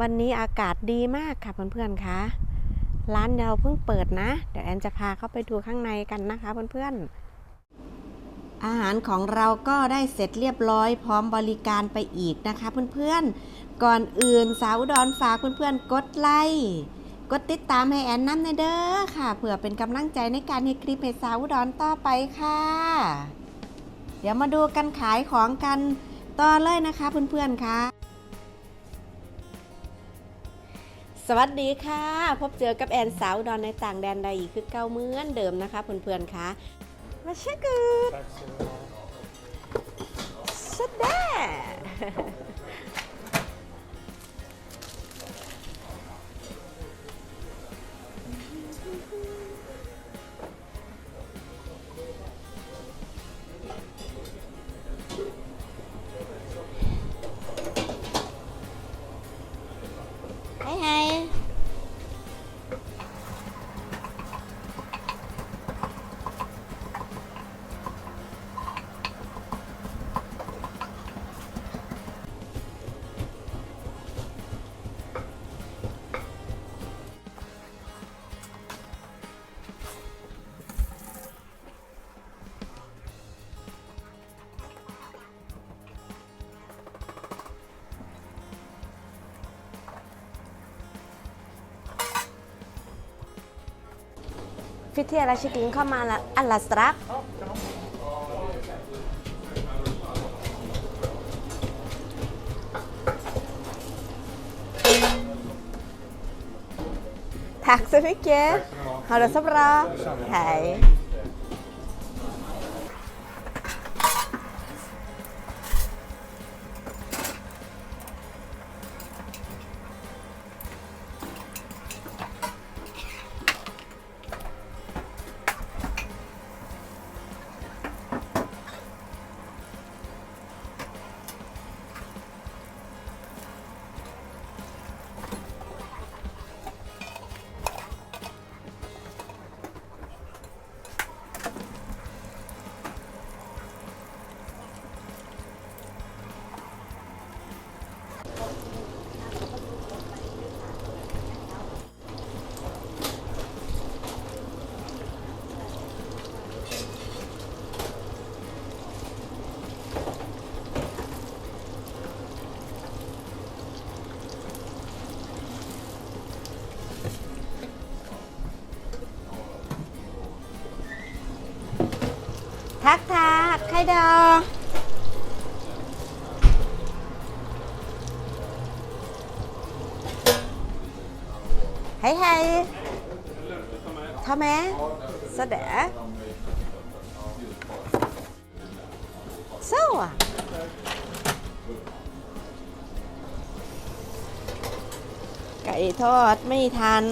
วันนี้อากาศดีมากค่ะเพื่อนๆคะร้านเราเพิ่งเปิดนะ เดี๋ยวแอนจะพาเข้าไปดูข้างในกันนะคะเพื่อนๆ อาหารของเราก็ได้เสร็จเรียบร้อยพร้อมบริการไปอีกนะคะเพื่อนๆ ก่อนอื่นสาวอุดอนฝากเพื่อนๆ กดไลค์กดติดตามให้แอนน้ำในเด้อค่ะเพื่อเป็นกำลังใจในการให้คลิปให้สาวอุดอนต่อไปค่ะ เดี๋ยวมาดูกันขายของกันต่อเลยนะคะเพื่อนๆค่ะ สวัสดีค่ะ พบเจอกับแอนสาวอุดอนในต่างแดนใดอีกคือเก้าเหมือนเดิมนะคะเพื่อนๆค่ะมาเช็คกูด Tack så mycket. สดแด้ Fitti alla chicken komma alla, alla strax. Tack så mycket. Tack ska ni ha. Ha det så bra. Detsamma. Hej. Thác thác, khai đò. Hej hej. Ta med. Sådär. Så. Cậy thọt ไทักทักใข่ดองไฮไฮทำไมสดะ so ไก่ทอดไม่ทัน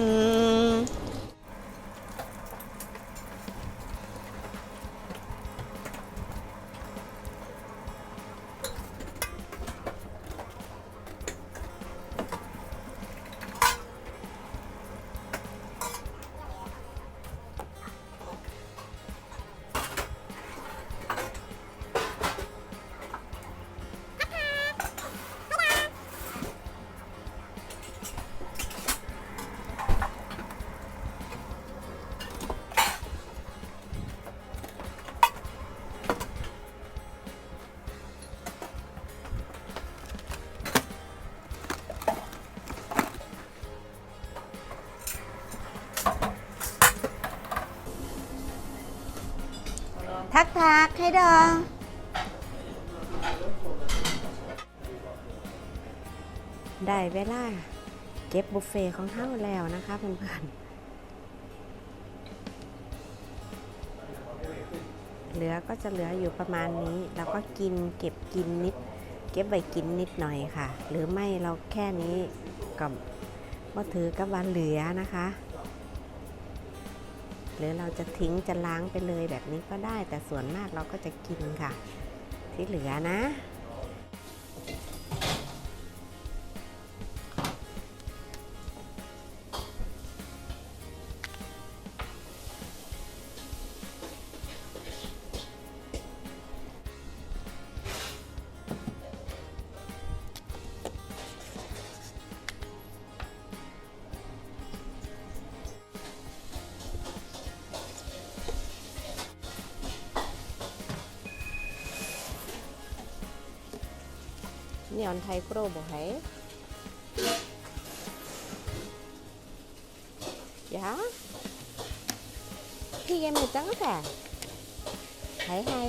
ดองได้เวลา เก็บบุฟเฟ่ของเท่าแล้วนะคะเพื่อนๆเหลือก็จะเหลืออยู่ประมาณนี้แล้วก็กินเก็บกินนิด เก็บไว้กินนิดหน่อยค่ะ หรือไม่เราแค่นี้ก็ก็ถือกับวันเหลือนะคะ หรือเราจะทิ้งจะล้างไปเลยแบบนี้ก็ได้ แต่ส่วนมากเราก็จะกินค่ะ ที่เหลือนะ นี่อนไทยโครบ่ไหยาพี่แกไม่จังแต่ให้ให้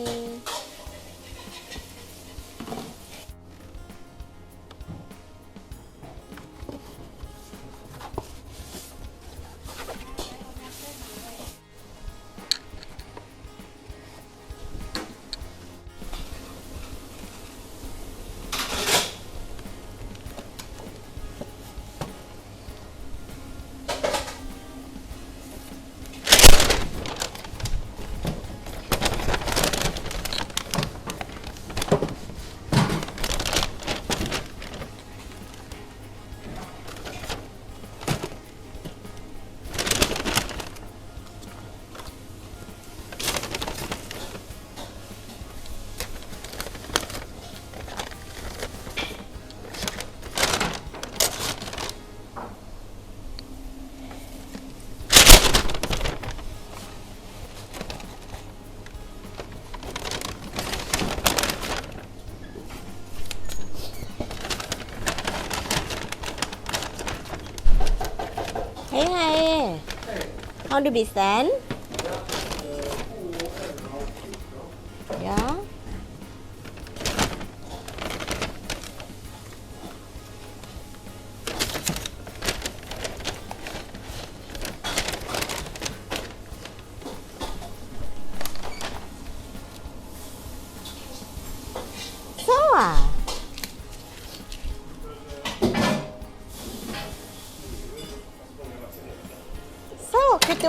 I how the beach sand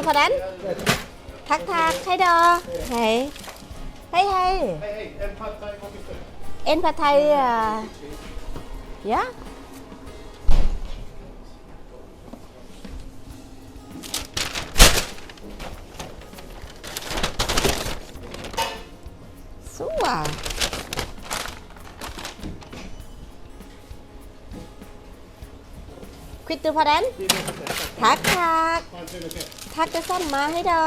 พอดันทักทักไห้ดอให้ให้ให้เอ็นผัดไทยอะยะสู้อะ Quit the padan. Thác thác. ทักจะซ่อมมาให้ดอ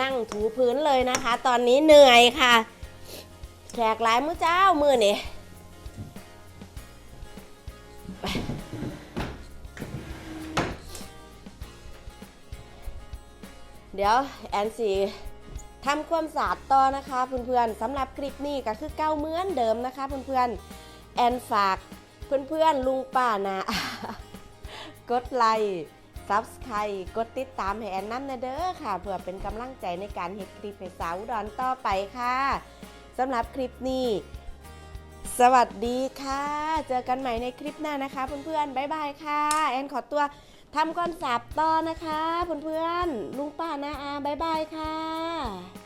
นั่งถูพื้นเลยนะคะ ตอนนี้เหนื่อยค่ะแขกหลายมื้อเจ้ามือนี่เดี๋ยวแอนสีทำความสะอาดต่อนะคะเพื่อนๆสำหรับคลิปนี้ก็คือเก้าเหมือนเดิมนะคะเพื่อนๆแอนฝากเพื่อนๆลุงป้านะกดไลค์ ซับสไครต์กดติดตามให้แอนน้ำนะเด้อค่ะ เพื่อเป็นกำลังใจในการเฮ็ดคลิปให้สาวดอนต่อไปค่ะสำหรับคลิปนี้ สวัสดีค่ะ เจอกันใหม่ในคลิปหน้านะคะเพื่อนๆบ๊ายบายค่ะ แอนขอตัวทำก้อนสับต่อนะคะเพื่อนๆลุงป้านาอาบ๊ายบายค่ะ